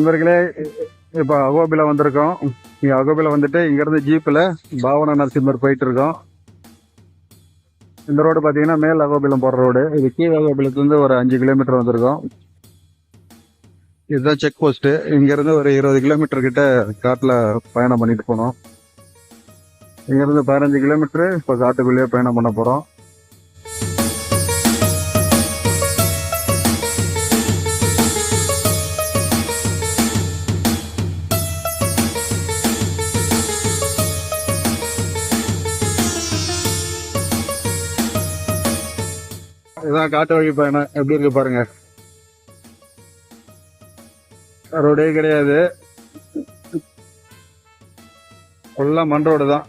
நண்பர்களே இப்போ அகோபியில் வந்திருக்கோம். இங்கே அகோபியில் வந்துட்டு இங்கேருந்து ஜீப்பில் பாவனா நரசிம்மர் போயிட்டுருக்கோம். இந்த ரோடு பார்த்தீங்கன்னா மேல் அகோபிலம் போகிற ரோடு. இது கீழ் அகோபிலத்துலேருந்து ஒரு அஞ்சு கிலோமீட்டர் வந்திருக்கோம். இதுதான் செக் போஸ்ட்டு இங்கேருந்து ஒரு இருபது கிலோமீட்டர் கிட்ட காட்டில் பயணம் பண்ணிட்டு போனோம். இங்கேருந்து பதினஞ்சு கிலோமீட்டரு இப்போ காட்டுக்குள்ளேயே பயணம் பண்ண போகிறோம் இதுதான் காட்டு வழி பயணம். எப்படி இருக்கு பாருங்க. ரோடே கிடையாது. ஃபுல்லாக மண் ரோடு தான்.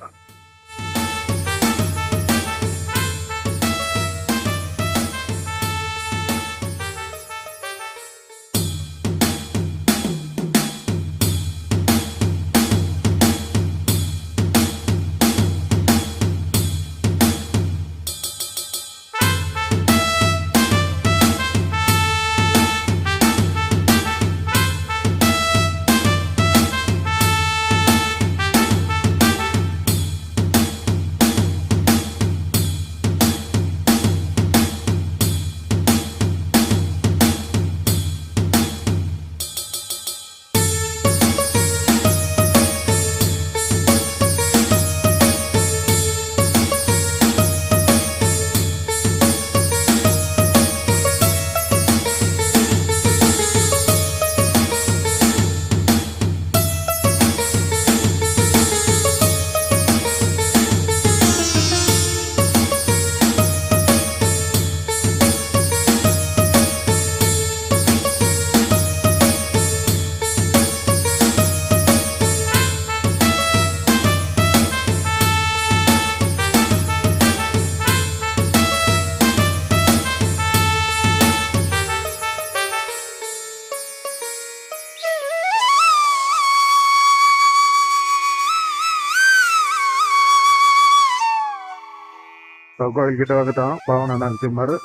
கோவில் கிட்ட வந்துட்டோம் பவன நரசிம்மர்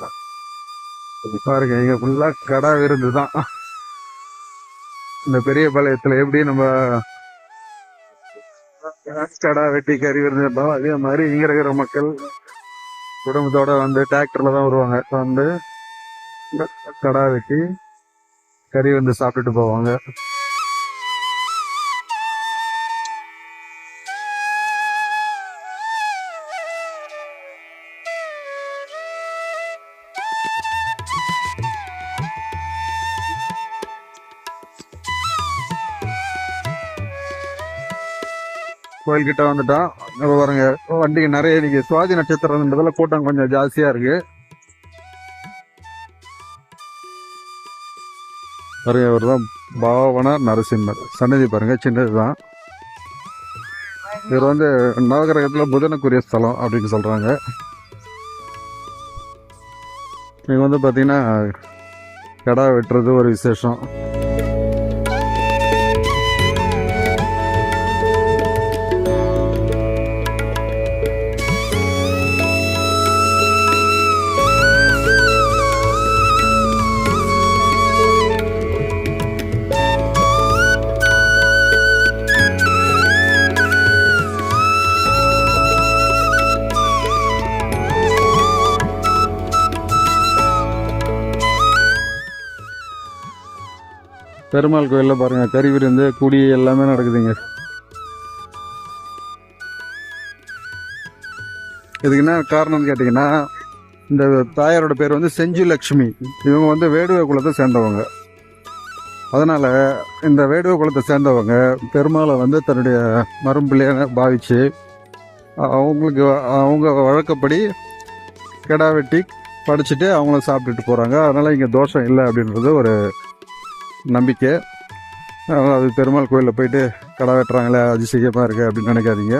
பாருங்க இங்க ஃபுல்லா கடை விருந்து தான் இந்த பெரிய பாளையத்துல எப்படி நம்ம கடா வெட்டி கறி விருந்து அதே மாதிரி இங்க இருக்கிற மக்கள் குடும்பத்தோட வந்து டிராக்டர்ல தான் வருவாங்க. வந்து கடா வெட்டி கறி வந்து சாப்பிட்டுட்டு போவாங்க. கோயில் கிட்ட வந்துட்டோம் பாருங்க வண்டிக்கு நிறைய இன்னைக்கு சுவாதி நட்சத்திரம்ன்றதுல கூட்டம் கொஞ்சம் ஜாஸ்தியா இருக்கு. பாருங்க இவர் தான் பாவன நரசிம்மர். சன்னதி பாருங்க சின்னதுதான் இவர் வந்து நவகிரகத்தில் புதனுக்குரிய ஸ்தலம் அப்படின்னு சொல்றாங்க. இங்கே வந்து பார்த்தீங்கன்னா கடா வெட்டுறது ஒரு விசேஷம். பெருமாள் கோயிலில் பாருங்கள் கறி விருந்து குடி எல்லாமே நடக்குதுங்க. இதுக்கு என்ன காரணம்னு கேட்டிங்கன்னா இந்த தாயாரோட பேர் வந்து செஞ்சு லக்ஷ்மி இவங்க வந்து வேடுவ குலத்தை சேர்ந்தவங்க. அதனால் இந்த வேடுவ குலத்தை சேர்ந்தவங்க பெருமாளை வந்து தன்னுடைய மரும்பிள்ளையான பாவிச்சு அவங்களுக்கு அவங்க வழக்கப்படி கிடா வெட்டி படிச்சுட்டு அவங்கள சாப்பிட்டுட்டு போகிறாங்க அதனால் இங்கே தோஷம் இல்லை அப்படின்றது ஒரு நம்பிக்கை. அது பெருமாள் கோயிலில் போயிட்டு கடை வெட்டுறாங்களே அதிசயமாக இருக்குது அப்படின்னு நினைக்காதீங்க.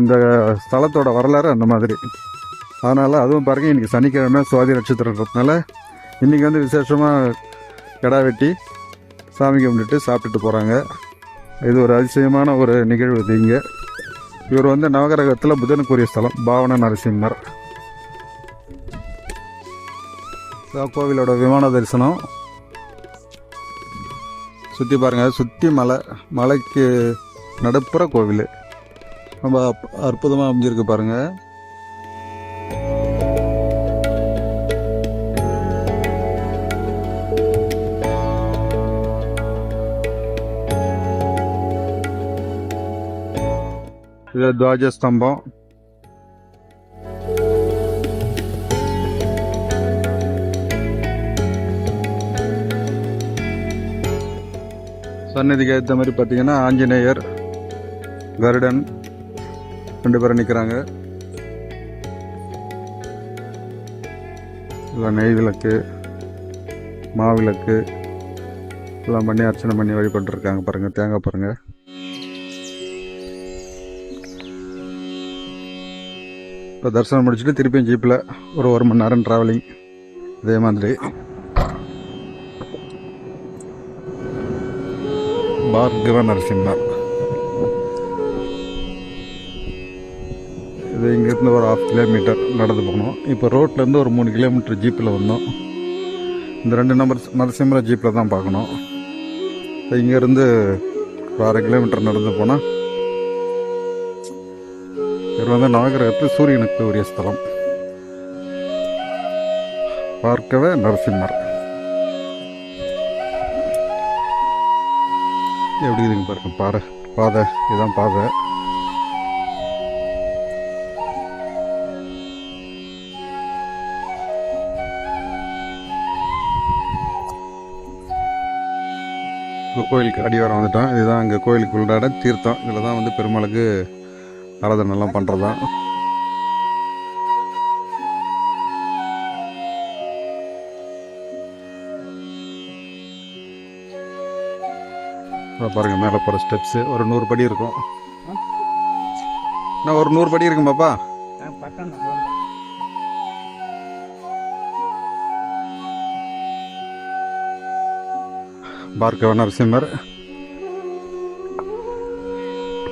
இந்த ஸ்தலத்தோட வரலாறு அந்த மாதிரி. அதனால் அதுவும் பாருங்க இன்றைக்கி சனிக்கிழமை சுவாதி நட்சத்திரன்றதுனால இன்றைக்கி வந்து விசேஷமாக கிடா வெட்டி சாமி கும்பிட்டுட்டு சாப்பிட்டுட்டு போகிறாங்க இது ஒரு அதிசயமான ஒரு நிகழ்வு இது இங்கே. இவர் வந்து நவகிரகத்தில் புதனுக்குரிய ஸ்தலம் பாவன நரசிம்மர். கோவிலோட விமான தரிசனம். சுற்றி பாருங்கள் சுற்றி மலை மலைக்கு நடுப்புற கோவில். ரொம்ப அற்புதமாக அமைஞ்சிருக்கு பாருங்கள் இது துவாஜஸ்தம்பம். சன்னதிக்கு ஏற்ற மாதிரி பார்த்தீங்கன்னா ஆஞ்சநேயர் கருடன் ரெண்டு பேரும் நிற்கிறாங்க எல்லாம் நெய் விளக்கு மாவிளக்கு எல்லாம் பண்ணி அர்ச்சனை பண்ணி வழிபட்டுருக்காங்க பாருங்கள் தேங்காய் பாருங்கள் இப்போ தரிசனம் முடிச்சுட்டு திருப்பியும் ஜீப்பில் ஒரு ஒரு மணி நேரம் ட்ராவலிங் இதே மாதிரி. பார்கவ நரசிம்மர் இது இங்கேருந்து ஒரு ஆஃப் கிலோமீட்டர் நடந்து போகணும். இப்போ ரோட்லேருந்து ஒரு மூணு கிலோமீட்டர் ஜீப்பில் வந்தோம். இந்த ரெண்டு நம்பர் நரசிம்மரை ஜீப்பில் தான் பார்க்கணும். இப்போ இங்கேருந்து ஒரு அரை கிலோமீட்டர் நடந்து போனால் இவர் வந்து நவகிரகத்தில் சூரியனுக்கு உரிய ஸ்தலம். பார்க்கவே நரசிம்மர். எப்படி இதுங்க பாருங்க. பாறை பாதை இதுதான் பாதை. இப்போ கோயிலுக்கு அடிவாரம் வந்துட்டோம். இதுதான் அங்கே கோயிலுக்கு உள்ளாட தீர்த்தம். இதில் தான் வந்து பெருமாளுக்கு ஆராதனைலாம் பண்ணுறது தான் பாருங்க மேலே போகிற ஸ்டெப்ஸு ஒரு நூறு படி இருக்கும். நான் ஒரு நூறு படி இருக்கும் பாப்பா. பார்க்கவ நரசிம்மர்.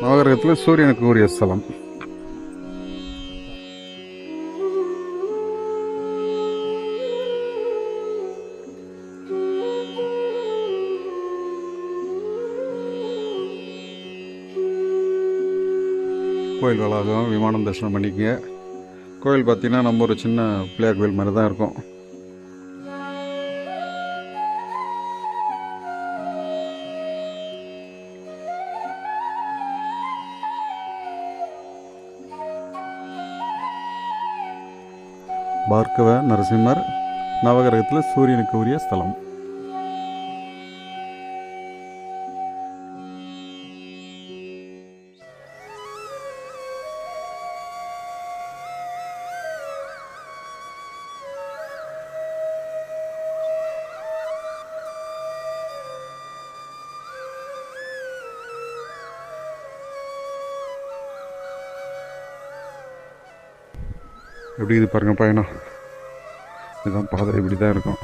நவகிரகத்தில் சூரியனுக்கு உரிய ஸ்தலம். கோயில் வளாகம் விமானம் தரிசனம் பண்ணிக்கங்க. கோயில் பார்த்திங்கன்னா நம்ம ஒரு சின்ன பிள்ளையார் கோயில் மாதிரி தான் இருக்கும். பார்க்கவ நரசிம்மர் நவகிரகத்தில் சூரியனுக்கு உரிய ஸ்தலம். எப்படி இது பாருங்க பயணம் இதுதான் பாதை இப்படி தான் இருக்கும்.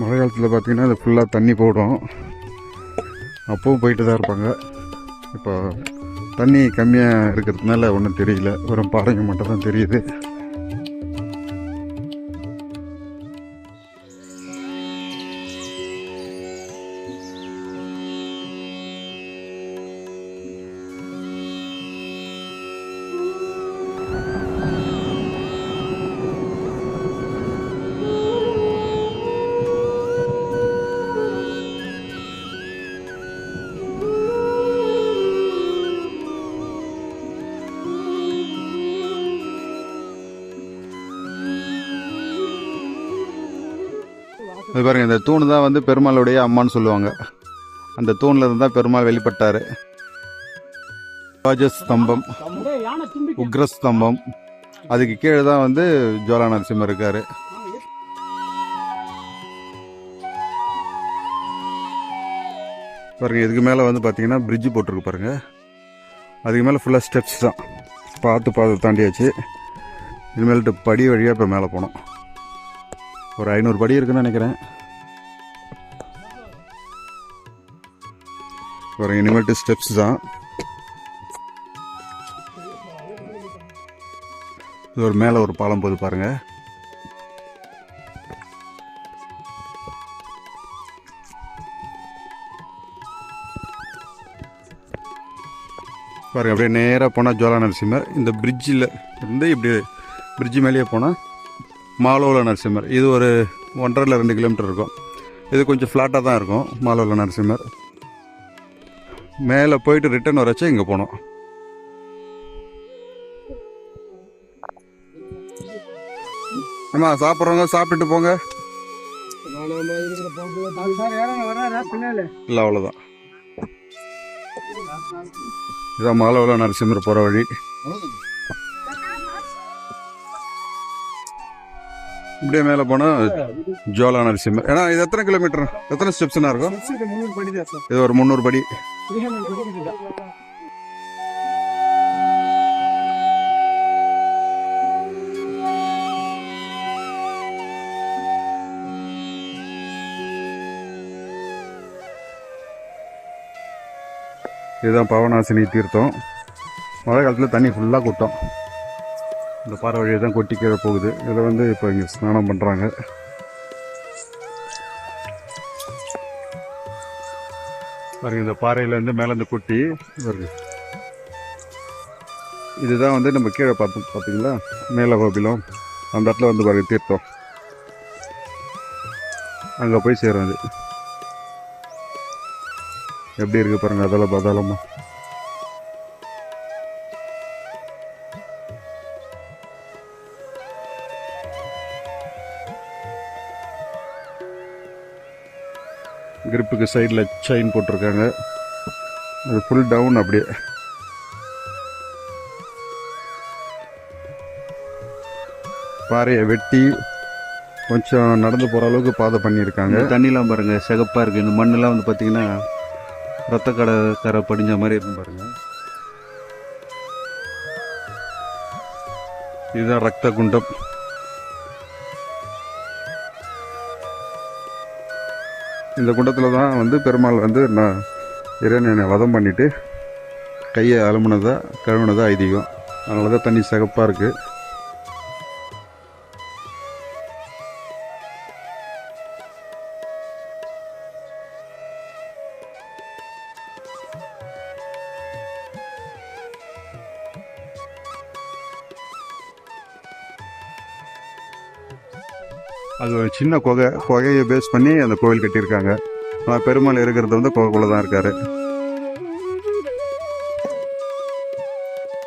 மழை காலத்தில் பார்த்திங்கன்னா அது ஃபுல்லாக தண்ணி போடும். அப்பவும் போயிட்டு தான் இருப்பாங்க. இப்போ தண்ணி கம்மியாக இருக்கிறதுனால ஒன்றும் தெரியல. வெறும் பாறைங்க மட்டும் தான் தெரியுது. அந்த இந்த தூண் தான் வந்து பெருமாளுடைய அம்மான்னு சொல்லுவாங்க. அந்த தூணில் இருந்து தான் பெருமாள் வெளிப்பட்டார். ராஜஸ்தம்பம் உக்ரஸ்தம்பம். அதுக்கு கீழே தான் வந்து ஜோலா நரசிம்மர் இருக்கார். பாருங்கள் இதுக்கு மேலே வந்து பார்த்தீங்கன்னா பிரிட்ஜ் போட்டிருக்கு பாருங்கள் அதுக்கு மேலே ஃபுல்லாக ஸ்டெப்ஸ் தான். பார்த்து பார்த்து தாண்டியாச்சு. இனிமேல்ட்டு படி வழியாக இப்போ மேலே போனோம் ஒரு ஐநூறு படி இருக்குன்னு நினைக்கிறேன். பாருங்க இனிமேல்ட்டு ஸ்டெப்ஸ் தான். இது ஒரு மேலே ஒரு பாலம் போகுது பாருங்க. பாருங்க அப்படியே நேராக போனால் ஜோலா நரசிம்மர் இந்த பிரிட்ஜில் இருந்து இப்படி பிரிட்ஜ் மேலேயே போனால் மாலோவில் நரசிம்மர் இது ஒரு ஒன்றரை ரெண்டு கிலோமீட்டர் இருக்கும். இது கொஞ்சம் ஃப்ளாட்டாக தான் இருக்கும் மாலோல நரசிம்மர் மேலே போயிட்டு ரிட்டர்ன் வரச்சா இங்கே போனோம். அம்மா சாப்பிட்றவங்க சாப்பிட்டுட்டு போங்க. இல்லை அவ்வளோதான் இதான் மாலவள நரசிம்மர் போகிற வழி. இப்படியே மேலே போனால் ஜோலா நரசிம்மர் ஏன்னா இது எத்தனை கிலோமீட்டர் எத்தனை ஸ்டெப்ஸ்னா இருக்கும்? இது ஒரு முந்நூறு படி. இதுதான் பவனாசினி தீர்த்தம். மழை காலத்தில் தண்ணி ஃபுல்லாக கொட்டும். இந்த பாறை வழியை தான் கொட்டி கீழே போகுது. இதில் வந்து இப்போ இங்கே ஸ்நானம் பண்ணுறாங்க. பாருங்க இந்த பாறையிலேருந்து மேலேருந்து கொட்டி வருது இதுதான் வந்து நம்ம கீழே பார்த்து பார்த்தீங்களா? மேல கோபிலம். அந்த இடத்துல வந்து பாருங்க தீர்த்தம். அங்கே போய் சேரும் அது. எப்படி இருக்குது பாருங்கள் அதெல்லாம் பதாளமாக கிரிப்புக்கு சைடில் செயின் போட்டிருக்காங்க. அது ஃபுல் டவுன் அப்படியே. பாறையை வெட்டி கொஞ்சம் நடந்து போகிற அளவுக்கு பாதை பண்ணியிருக்காங்க. தண்ணிலாம் பாருங்க சிகப்பாக இருக்குது இந்த மண்ணெல்லாம் வந்து பார்த்தீங்கன்னா ரத்த கடை கரை படிஞ்ச மாதிரி இருக்கும் பாருங்க. இதுதான் ரத்த குண்டம். இந்த குண்டத்தில் தான் வந்து பெருமாள் வந்து நான் இறைவனை வதம் பண்ணிவிட்டு கையை அலுமுனதா கழுவுனதாக ஐதீகம். அதனால தான் தண்ணி சிகப்பாக இருக்குது சின்ன குகை குகையை பேஸ் பண்ணி அந்த கோவில் கட்டியிருக்காங்க. ஆனால் பெருமாள் இருக்கிறது வந்து குகைக்குள்ளே தான் இருக்காரு.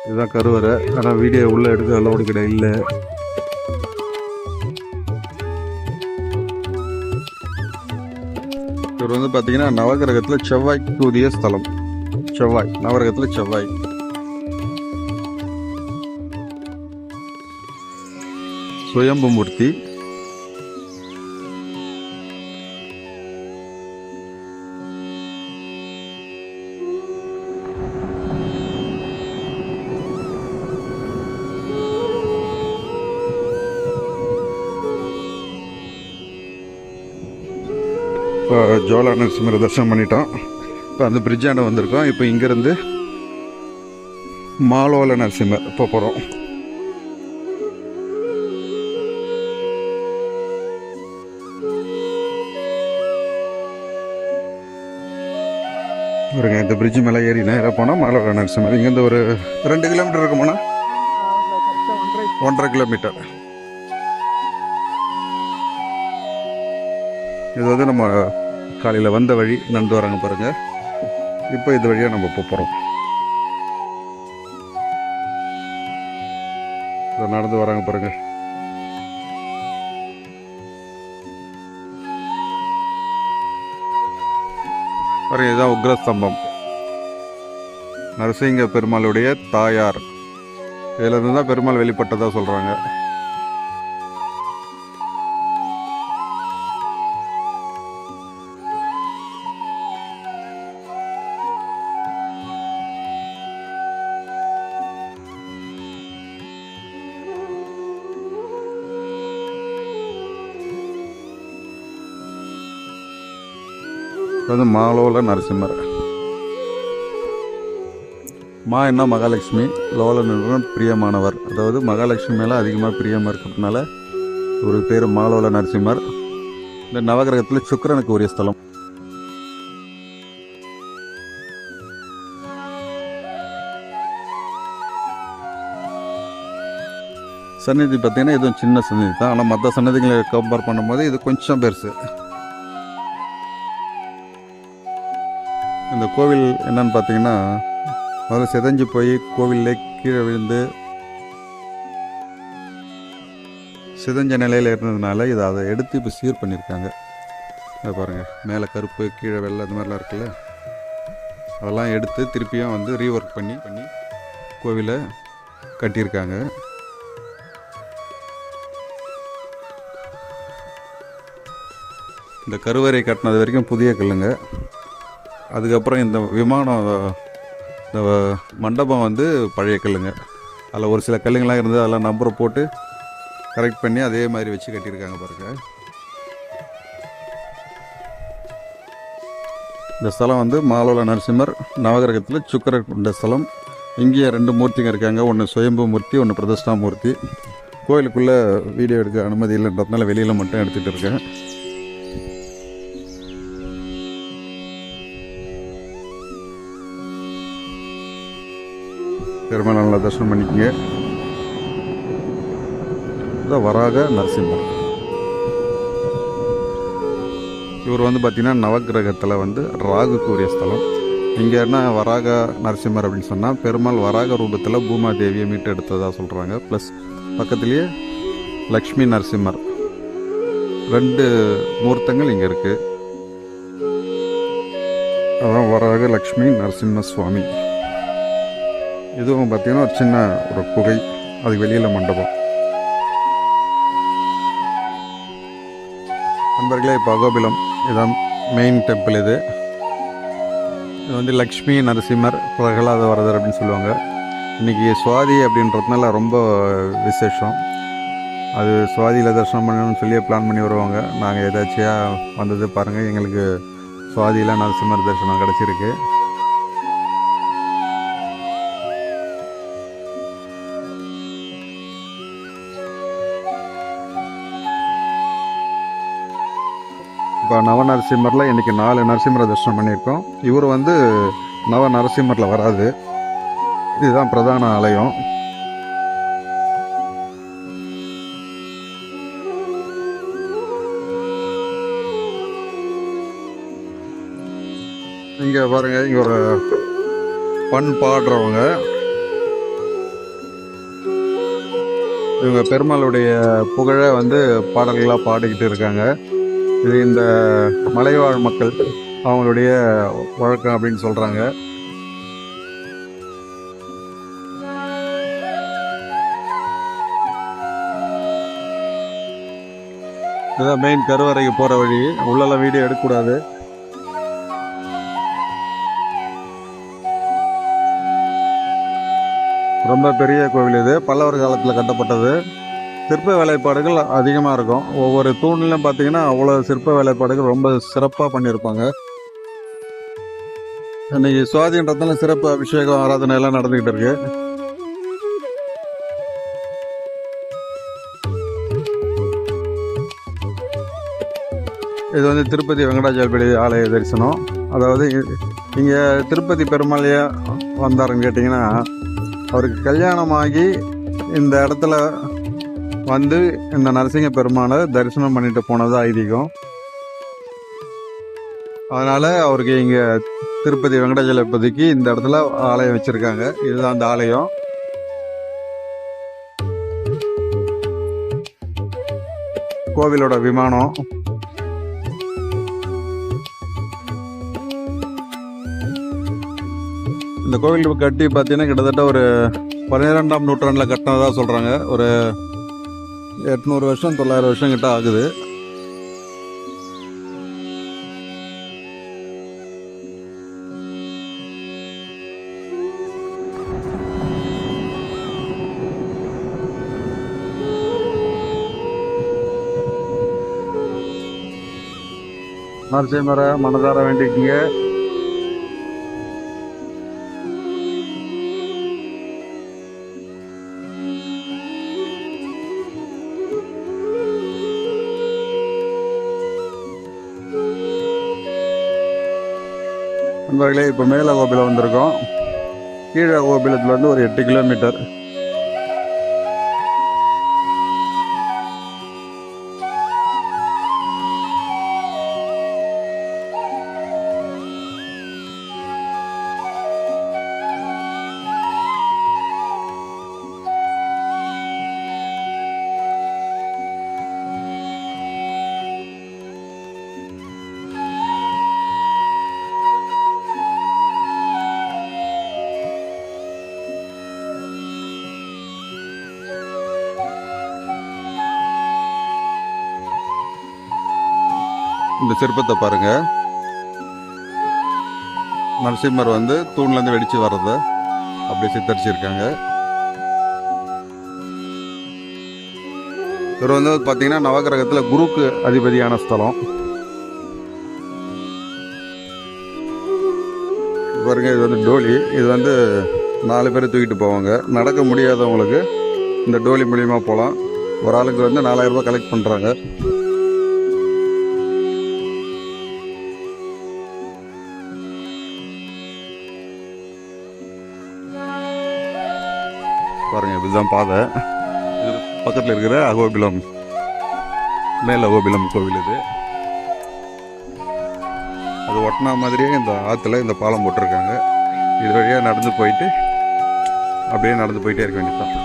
இதுதான் கருவறை. ஆனால் வீடியோ உள்ளே எடுக்க அளவுக்கு கிடையாது இல்லை. இவர் வந்து பார்த்தீங்கன்னா நவகிரகத்தில் செவ்வாய்க்கு உரிய ஸ்தலம். செவ்வாய் நவகிரகத்தில் செவ்வாய். சுயம்பு மூர்த்தி ஜோலா நரசிம்மரை தரிசனம் பண்ணிட்டோம். இப்போ அந்த பிரிட்ஜாண்ட வந்திருக்கோம். இப்போ இங்கேருந்து மாலோல நரசிம்மர் இப்போ போகிறோம் பாருங்க இந்த பிரிட்ஜ் மேலே ஏறி நேராக போனால் மாலோல நரசிம்மர். இங்கேருந்து ஒரு ரெண்டு கிலோமீட்டர் இருக்குமாண்ணா ஒன்றரை கிலோமீட்டர் இது வந்து நம்ம காலையில் வந்த வழி நடந்து வராங்க பாருங்கள் இப்போ இது வழியாக நம்ம போக போகிறோம் நடந்து வராங்க பாருங்கள் பாருங்க இதுதான் உக்ரஸ்தம்பம். நரசிங்க பெருமாளுடைய தாயார். இதில் இருந்து தான் பெருமாள் வெளிப்பட்டதாக சொல்கிறாங்க வந்து மாலோல நரசிம்மர். மா என்ன மகாலட்சுமி? லோலன் பிரியமானவர். அதாவது மகாலட்சுமி மேலே அதிகமாக பிரியமாக இருக்கிறதுனால ஒரு பேர் மாலோல நரசிம்மர். இந்த நவகிரகத்தில் சுக்கிரனுக்கு உரிய ஸ்தலம். சந்நிதி பார்த்தீங்கன்னா இதுவும் சின்ன சந்நிதி தான். ஆனால் மற்ற சன்னதிகளை கம்பேர் பண்ணும்போது இது கொஞ்சம் பெருசு. இந்த கோவில் என்னன்னு பார்த்தீங்கன்னா முதல்ல சிதைஞ்சு போய் கோவில்லே கீழே விழுந்து சிதஞ்ச நிலையில் இருந்ததுனால இதை அதை எடுத்து இப்போ சீர் பண்ணியிருக்காங்க. இதை பாருங்கள் மேலே கருப்பு கீழே வெள்ளை அந்த மாதிரிலாம் இருக்குல்ல. அதெல்லாம் எடுத்து திருப்பியும் வந்து ரீஒர்க் பண்ணி பண்ணி கோவிலை கட்டியிருக்காங்க. இந்த கருவறை கட்டினது வரைக்கும் புதிய கல்லுங்க. அதுக்கப்புறம் இந்த விமானம் இந்த மண்டபம் வந்து பழைய கல்லுங்க. அதில் ஒரு சில கல்லுங்களாம் இருந்து அதெல்லாம் நம்பரை போட்டு கரெக்ட் பண்ணி அதே மாதிரி வச்சு கட்டியிருக்காங்க பாருங்கள் இந்த ஸ்தலம் வந்து மாலோல நரசிம்மர் நவகிரகத்தில் சுக்கர கொண்ட ஸ்தலம். இங்கேயே ரெண்டு மூர்த்திங்க இருக்காங்க. ஒன்று சுயம்பு மூர்த்தி ஒன்று பிரதிஷ்டா மூர்த்தி. கோயிலுக்குள்ளே வீடியோ எடுக்க அனுமதி இல்லைன்றதுனால வெளியில் மட்டும் எடுத்துகிட்டு இருக்கேன். பெருமாள் நல்லா தரிசனம் பண்ணிக்கங்க. இதான் வராக நரசிம்மர். இவர் வந்து பார்த்திங்கன்னா நவக்கிரகத்தில் வந்து ராகு கூறிய ஸ்தலம். இங்கே என்ன வராக நரசிம்மர் அப்படின்னு சொன்னால் பெருமாள் வராக ரூபத்தில் பூமாதேவியை மீட்டெடுத்ததாக சொல்கிறாங்க ப்ளஸ் பக்கத்துலேயே லக்ஷ்மி நரசிம்மர். ரெண்டு மூர்த்தங்கள் இங்கே இருக்குது அதான் வராக லக்ஷ்மி நரசிம்ம சுவாமி. இதுவும் பார்த்தீங்கன்னா ஒரு சின்ன ஒரு குகை. அது வெளியில் மண்டபம். நண்பர்களே இப்போ அகோபிலம். இதான் மெயின் டெம்பிள் இது. இது வந்து லக்ஷ்மி நரசிம்மர் பிரகலாத வரதர் அப்படின்னு சொல்லுவாங்க. இன்றைக்கி சுவாதி அப்படின்றதுனால ரொம்ப விசேஷம். அது சுவாதியில் தரிசனம் பண்ணணும்னு சொல்லி பிளான் பண்ணி வருவாங்க. நாங்கள் ஏதாச்சியாக வந்தது பாருங்கள் எங்களுக்கு சுவாதியில் நரசிம்மர் தரிசனம் கிடச்சிருக்கு. நவ நரசிம்மரில் இன்றைக்கி நாலு நரசிம்மரை தரிசனம் பண்ணியிருக்கோம். இவர் வந்து நவ நரசிம்மரில் வராது. இதுதான் பிரதான ஆலயம். இங்கே பாருங்க இங்கே ஒரு பண் பாடுறவங்க. இவங்க பெருமாளுடைய புகழை வந்து பாடல்களாக பாடிக்கிட்டு இருக்காங்க. இது இந்த மலைவாழ் மக்கள் அவங்களுடைய வழக்கம் அப்படின்னு சொல்கிறாங்க இதுதான் மெயின் கருவறைக்கு போகிற வழி. உள்ளெல்லாம் வீடியோ எடுக்கக்கூடாது. ரொம்ப பெரிய கோவில் இது. பல்லவர் காலத்தில் கட்டப்பட்டது. சிற்ப வேலைப்பாடுகள் அதிகமாக இருக்கும். ஒவ்வொரு தூண்லையும் பார்த்தீங்கன்னா அவ்வளோ சிற்ப வேலைப்பாடுகள் ரொம்ப சிறப்பாக பண்ணியிருப்பாங்க. இன்னைக்கு சுவாதின்றதுனால சிறப்பு அபிஷேகம் ஆராதனை எல்லாம் நடந்துக்கிட்டு இருக்கு. இது வந்து திருப்பதி வெங்கடாஜலபதி ஆலய தரிசனம். அதாவது இங்கே திருப்பதி பெருமாளையே வந்தாருன்னு கேட்டிங்கன்னா அவருக்கு கல்யாணம் ஆகி இந்த இடத்துல வந்து இந்த நரசிங்க பெருமாளை தரிசனம் பண்ணிட்டு போனது ஐதீகம். அதனால அவருக்கு இங்க திருப்பதி வெங்கடாஜலபதிக்கு இந்த இடத்துல ஆலயம் வச்சிருக்காங்க. இதுதான் அந்த ஆலயம். கோவிலோட விமானம். இந்த கோவில் கட்டி பார்த்தீங்கன்னா கிட்டத்தட்ட ஒரு பன்னிரெண்டாம் நூற்றாண்டில் கட்டினதாக சொல்கிறாங்க ஒரு எட்நூறு வருஷம் தொள்ளாயிரம் வருஷம் கிட்ட ஆகுது நரசிம்மரை மனதார வேண்டிக்கிங்க நண்பர்களே இப்போ மேலே கோபியில் வந்திருக்கோம். கீழே கோபிலத்தில் வந்து ஒரு எட்டு கிலோமீட்டர். இந்த சிற்பத்தை பாருங்க. நரசிம்மர் வந்து தூண்ல இருந்து வெடிச்சு வர்றத அப்படியே சித்தரிச்சிருக்காங்க. இவர் வந்து பார்த்தீங்கன்னா நவகிரகத்தில் குருக்கு அதிபதியான ஸ்தலம். பாருங்க இது வந்து டோலி. இது வந்து நாலு பேர் தூக்கிட்டு போவாங்க. நடக்க முடியாதவங்களுக்கு இந்த டோலி மூலியமாக போகலாம் ஒரு ஆளுக்கு வந்து நாலாயிரம் ரூபாய் கலெக்ட் பண்ணுறாங்க பாருங்க இதுதான் பாதை. இது பக்கத்தில் இருக்கிற அகோபிலம். மேல் அகோபிலம் கோவில் இது. அது ஒட்டினா மாதிரியே இந்த ஆற்றுல இந்த பாலம் போட்டிருக்காங்க. இது வழியாக நடந்து போயிட்டு அப்படியே நடந்து போயிட்டே இருக்க வேண்டியதான்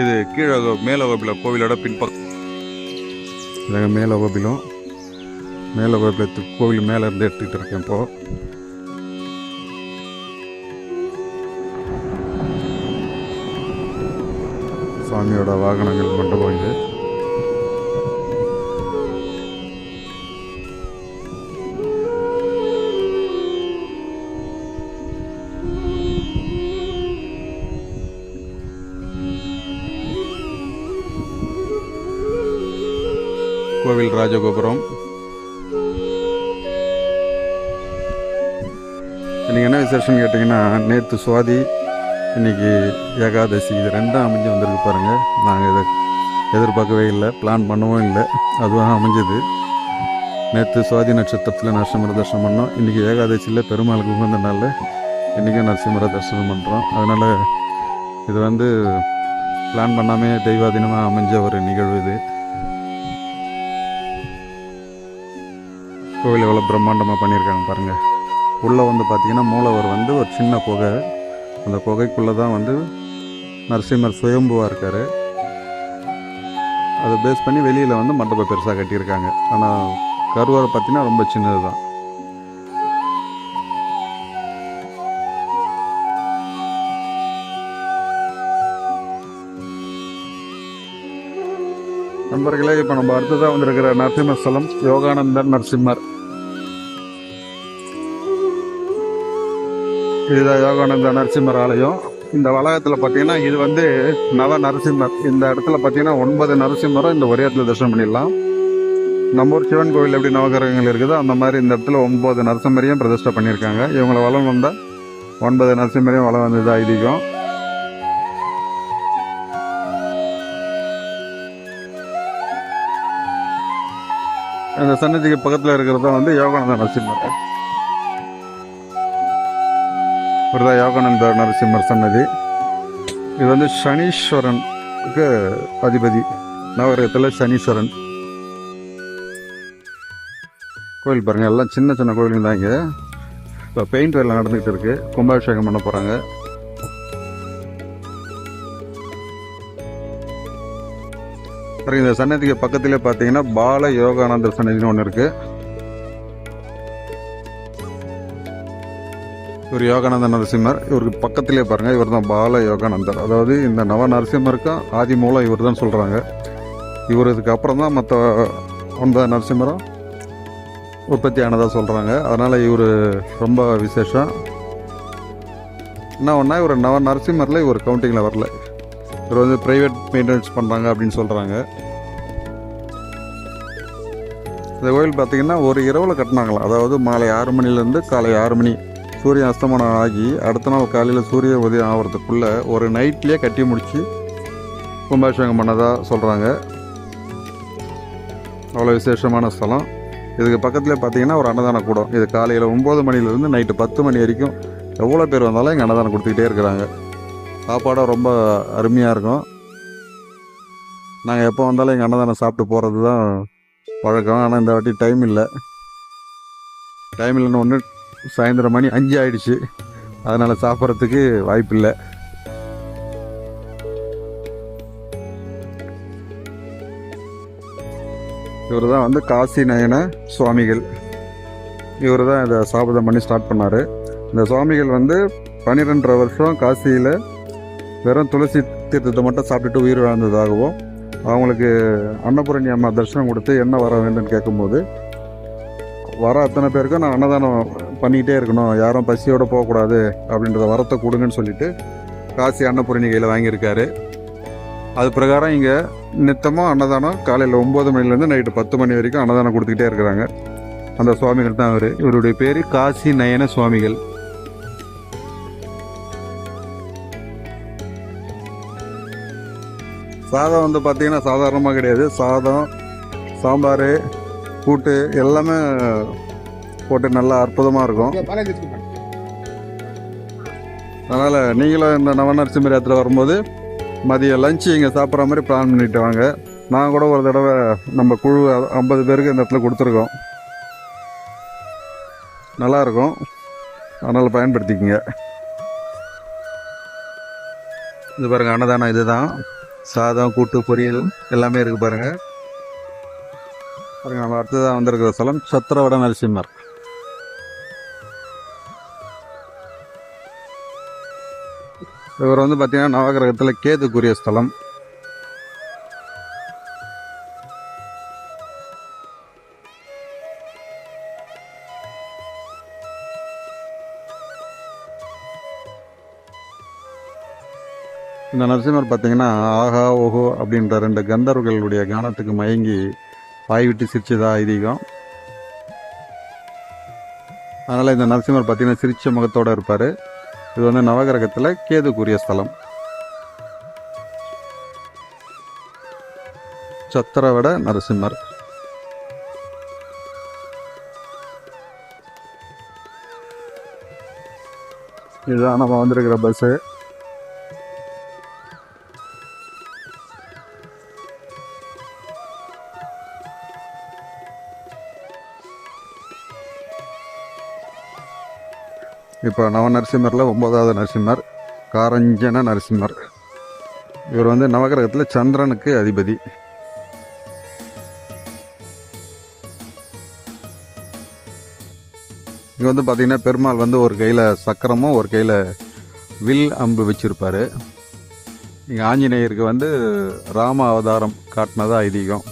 இது கீழே மேலகோபிலம் கோவிலோட பின்பக்கம். இதாங்க மேல மேலகோபிலத்துக்கு கோவில் மேலே இருந்து எடுத்துக்கிட்டு இருக்கேன் இப்போ. சுவாமியோட வாகனங்கள் மண்டபம் இது கோவில் ராஜகோபுரம். நீங்கள் என்ன விசேஷம் கேட்டிங்கன்னா நேற்று சுவாதி இன்றைக்கி ஏகாதசி இது ரெண்டும் அமைஞ்சு வந்திருக்கு பாருங்கள் நாங்கள் இதை எதிர்பார்க்கவே இல்லை பிளான் பண்ணவும் இல்லை. அதுவாக அமைஞ்சது. நேற்று சுவாதி நட்சத்திரத்தில் நரசிம்மர தரிசனம் பண்ணோம். இன்றைக்கி ஏகாதசியில் பெருமாளுக்கு உகந்த நாளில் இன்றைக்கும் நரசிம்மர தரிசனம் பண்ணுறோம் அதனால் இது வந்து பிளான் பண்ணாமே தெய்வாதீனமாக அமைஞ்ச ஒரு நிகழ்வு இது. கோவில் எவ்வளோ பிரம்மாண்டமாக பண்ணியிருக்காங்க பாருங்கள் உள்ளே வந்து பார்த்திங்கன்னா மூலவர் வந்து ஒரு சின்ன புகை அந்த குகைக்குள்ளே தான் வந்து நரசிம்மர் சுயம்புவாக இருக்கார். அதை பேஸ் பண்ணி வெளியில் வந்து மண்டபம் பெருசாக கட்டியிருக்காங்க. ஆனால் கருவாரை பார்த்தீங்கன்னா ரொம்ப சின்னது தான் நண்பர்களே இப்போ நம்ம அடுத்ததாக வந்திருக்கிற நரசிம்மர் ஸ்தலம் யோகானந்தர் நரசிம்மர். இதுதான் யோகானந்த நரசிம்மர் ஆலயம். இந்த வளாகத்தில் பார்த்தீங்கன்னா இது வந்து நவ நரசிம்மர். இந்த இடத்துல பார்த்தீங்கன்னா ஒன்பது நரசிம்மரும் இந்த ஒரே இடத்துல தரிசனம் பண்ணிடலாம். நம்ம ஊர் சிவன் கோவில் எப்படி நவகிரகங்கள் இருக்குதோ அந்த மாதிரி இந்த இடத்துல ஒன்பது நரசிம்மரையும் பிரதிஷ்டை பண்ணியிருக்காங்க. இவங்களை வளம் வந்தால் ஒன்பது நரசிம்மரையும் வளம் வந்தது ஐதீகம். அந்த சன்னதிக்கு பக்கத்தில் இருக்கிறது தான் வந்து யோகானந்த நரசிம்மர். விருதா யோகானந்த நரசிம்மர் சன்னதி. இது வந்து சனீஸ்வரனுக்கு அதிபதி. நவகிரகத்தில் சனீஸ்வரன். கோயில் பாருங்கள் எல்லாம் சின்ன சின்ன கோயிலுங்க தான் இங்கே. இப்போ பெயிண்ட் வேலை நடந்துக்கிட்டு இருக்கு. கும்பாபிஷேகம் பண்ண போகிறாங்க பாருங்க இந்த சன்னதிக்கு பக்கத்திலே பார்த்தீங்கன்னா பால யோகானந்தர் சன்னதின்னு ஒன்று இருக்குது இவர் யோகானந்த நரசிம்மர். இவருக்கு பக்கத்திலே பாருங்கள் இவர் தான் பால யோகானந்தர். அதாவது இந்த நவ நரசிம்மருக்கும் ஆதி மூலம் இவர் தான் சொல்கிறாங்க இவர் இதுக்கு அப்புறம் தான் மற்ற ஒன்பது நரசிம்மரும் உற்பத்தி ஆனதாக சொல்கிறாங்க அதனால் இவர் ரொம்ப விசேஷம். என்ன ஒன்றா இவர் நவ நரசிம்மரில் இவர் கவுண்டிங்கில் வரல. இவர் வந்து ப்ரைவேட் மெயின்டெனன்ஸ் பண்ணுறாங்க அப்படின்னு சொல்கிறாங்க இந்த கோயில் பார்த்தீங்கன்னா ஒரு இரவில் கட்டினாங்களாம். அதாவது மாலை ஆறு மணிலேருந்து காலை ஆறு மணி சூரியன் அஸ்தமனம் ஆகி அடுத்த நாள் காலையில் சூரிய உதயம் ஆகிறதுக்குள்ளே ஒரு நைட்லேயே கட்டி முடித்து கும்பாபிஷேகம் பண்ணதாக சொல்கிறாங்க அவ்வளோ விசேஷமான ஸ்தலம். இதுக்கு பக்கத்தில் பார்த்தீங்கன்னா ஒரு அன்னதான கூடம். இது காலையில் ஒம்பது மணிலேருந்து நைட்டு பத்து மணி வரைக்கும் எவ்வளோ பேர் வந்தாலும் இங்கே அன்னதானம் கொடுத்துக்கிட்டே இருக்கிறாங்க. சாப்பாடும் ரொம்ப அருமையாக இருக்கும். நாங்கள் எப்போ வந்தாலும் எங்கள் அன்னதானம் சாப்பிட்டு போகிறது தான் பழக்கம். ஆனால் இந்த வாட்டி டைம் இல்லை. டைம் இல்லைன்னு ஒன்று சாயந்தரம் மணி அஞ்சு ஆயிடுச்சு. அதனால் சாப்பிட்றதுக்கு வாய்ப்பு இல்லை இவர் தான் வந்து காசி நயன சுவாமிகள். இவர் தான் இதை சாபதம் பண்ணி ஸ்டார்ட் பண்ணார். இந்த சுவாமிகள் வந்து பன்னிரெண்டரை வருஷம் காசியில் வெறும் துளசி தீர்த்தத்தை மட்டும் சாப்பிட்டுட்டு உயிர் வாழ்ந்ததாகவும் அவங்களுக்கு அன்னபூரணி அம்மா தரிசனம் கொடுத்து என்ன வர வேண்டும்னு கேட்கும்போது வர அத்தனை பேருக்கும் நான் அன்னதானம் பண்ணிக்கிட்டே இருக்கணும். யாரும் பசியோடு போகக்கூடாது அப்படின்றத வரத்தை கொடுங்கன்னு சொல்லிட்டு காசி அன்னபூரணி கையில் வாங்கியிருக்காரு. அது பிரகாரம் இங்கே நித்தமாக அன்னதானம் காலையில் ஒம்பது மணிலேருந்து நைட்டு பத்து மணி வரைக்கும் அன்னதானம் கொடுத்துக்கிட்டே இருக்கிறாங்க. அந்த சுவாமிகள் தான் அவர். இவருடைய பேர் காசி நயன சுவாமிகள். சாதம் வந்து பார்த்திங்கன்னா சாதாரணமாக கிடையாது. சாதம் சாம்பார் கூட்டு எல்லாமே போட்டு நல்லா அற்புதமாக இருக்கும். அதனால் நீங்களும் இந்த நவநரசிம்மர் இடத்துல வரும்போது மதியம் லஞ்சு இங்கே சாப்பிட்ற மாதிரி பிளான் பண்ணிட்டு வாங்க. நான் கூட ஒரு தடவை நம்ம குழு ஐம்பது பேருக்கு இந்த இடத்துல கொடுத்துருக்கோம். நல்லாயிருக்கும் அதனால் பயன்படுத்திக்கங்க. இது பாருங்கள் அன்னதானம் இதுதான். சாதம் கூட்டு பொரியல் எல்லாமே இருக்குது பாருங்கள் பாருங்க நம்ம அடுத்ததாக வந்திருக்கிற ஸ்தலம் சத்திரவட நரசிம்மர். இவர் வந்து பார்த்தீங்கன்னா நவகிரகத்தில் கேதுக்குரிய ஸ்தலம். இந்த நரசிம்மர் பார்த்தீங்கன்னா ஆஹா ஓஹோ அப்படின்ற ரெண்டு கந்தர்வர்களுடைய கானத்துக்கு மயங்கி வாய்விட்டு சிரிச்சதா ஐதீகம். அதனால் இந்த நரசிம்மர் பார்த்தீங்கன்னா சிரிச்ச முகத்தோடு இருப்பார். இது வந்து நவகிரகத்தில் கேதுக்குரிய ஸ்தலம். சத்திரவட நரசிம்மர். இதுதான் நம்ம வந்திருக்கிற பஸ்ஸு இப்போ நவ நரசிம்மரில் ஒன்பதாவது நரசிம்மர் காரஞ்சன நரசிம்மர். இவர் வந்து நவகிரகத்தில் சந்திரனுக்கு அதிபதி. இங்கே வந்து பார்த்திங்கன்னா பெருமாள் வந்து ஒரு கையில் சக்கரமும் ஒரு கையில் வில் அம்பு வச்சுருப்பார். இங்கே ஆஞ்சநேயருக்கு வந்து ராம அவதாரம் காட்டினதாக ஐதீகம்.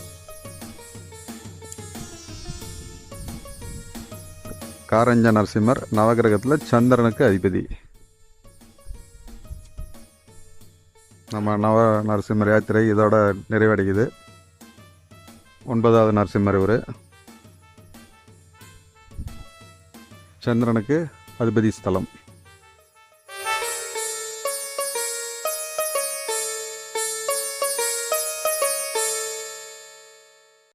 காரஞ்ச நரசிம்மர் நவகிரகத்தில் சந்திரனுக்கு அதிபதி. நம்ம நவ நரசிம்மர் யாத்திரை இதோட நிறைவடையுது. ஒன்பதாவது நரசிம்மர் இவர். சந்திரனுக்கு அதிபதி ஸ்தலம்.